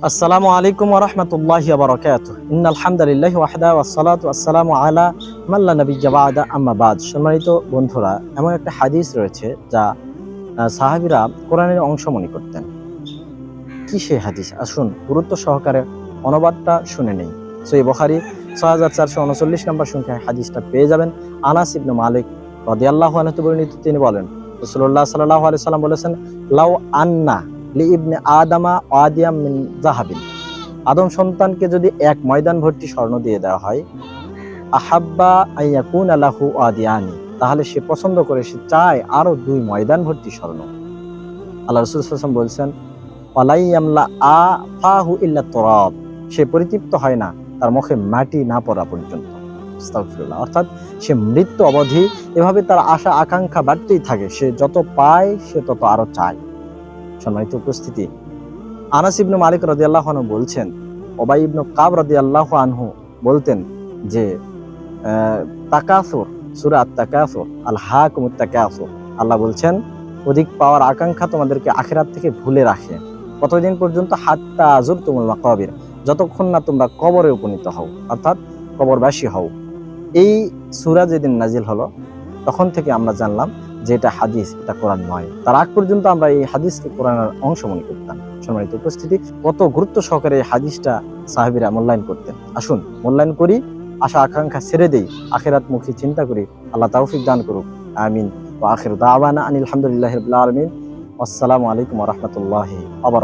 আসসালামু আলাইকুম ওরহমতুল্লাহি বারকাত ইন আলহামদুলিল্লাহ ওয়াহদা ওয়াসসালাতু আসসালামু আলা মাল্লা নবী জাবাদা আম্মা বাদ। সম্মানিত বন্ধুরা, এমন একটা হাদিস রয়েছে যা সাহাবীরা কোরআনের অংশ মনে করতেন। কি সেই হাদিস? আসুন, গুরুত্ব সহকারে অনুবাদটা শুনে নেই। সই বখারি, ছয় হাজার চারশো উনচল্লিশ নম্বর সংখ্যায় হাদিসটা পেয়ে যাবেন। আনাস ইবনু মালিক রদিয়াল্লাহু আনহু বর্ণিত তিনি বলেন, রাসূলুল্লাহ সাল্লাল্লাহু আলাইহি সাল্লাম বলেছেন, লাউ আন্না লি ইবনে আদামা ওয়াদিয়াম মিন জাহাবিন আদম সন্তানকে যদি এক ময়দান ভর্তি স্বর্ণ দিয়ে দেওয়া হয়, আহাব্বা আইয়াকুন আলাহু আদিয়ানি তাহলে সে পছন্দ করে, সে চায় আরও দুই ময়দান ভর্তি স্বর্ণ। আল্লাহ রসুল সাল্লাম বলছেন ওয়ালাইয়ামলা আ ফাহু ইল্লা তরাব সে পরিতৃপ্ত হয় না, তার মুখে মাটি না পড়া পর্যন্ত। অর্থাৎ সে মৃত্যু অবধি এভাবে তার আশা আকাঙ্ক্ষা বাড়তেই থাকে, সে যত পায় সে তত আরও চায়। সম্মানিত উপস্থিতি। আনাস ইবনু মালিক রাদিয়াল্লাহু আনহু বলছেন, ওবাই ইবনু কাব রদি আল্লাহ আনহু বলতেন যে তাকাসুর, সূরা আত-তাকাসুর আল হাকুমুত তাকাসুর। আল্লাহ বলছেন, অধিক পাওয়ার আকাঙ্ক্ষা তোমাদেরকে আখিরাত থেকে ভুলে রাখে। কতদিন পর্যন্ত? হাত্তা আজুর তুমুল মাকাবির। যতক্ষণ না তোমরা কবরে উপনীত হও, অর্থাৎ কবরবাসী হও। এই সুরা যেদিন নাজিল হলো, তখন থেকে আমরা জানলাম যে এটা হাদিস, এটা কোরআন নয় তার আগ পর্যন্ত আমরা এই হাদিসকে কোরআনের অংশ মনে করতাম। সম্মানিত উপস্থিতি, কত গুরুত্ব সহকারে এই হাদিসটা সাহাবিরা মূল্যায়ন করতেন। আসুন, মূল্যায়ন করি, আশা, আকাঙ্ক্ষা ছেড়ে দেই আখেরাত মুখী চিন্তা করি। আল্লাহ তৌফিক দান করুক। আমিন। ও আখির দাওয়ানা আনিল আলামিন। আসসালামু আলাইকুম রহমতুল্লাহ আবার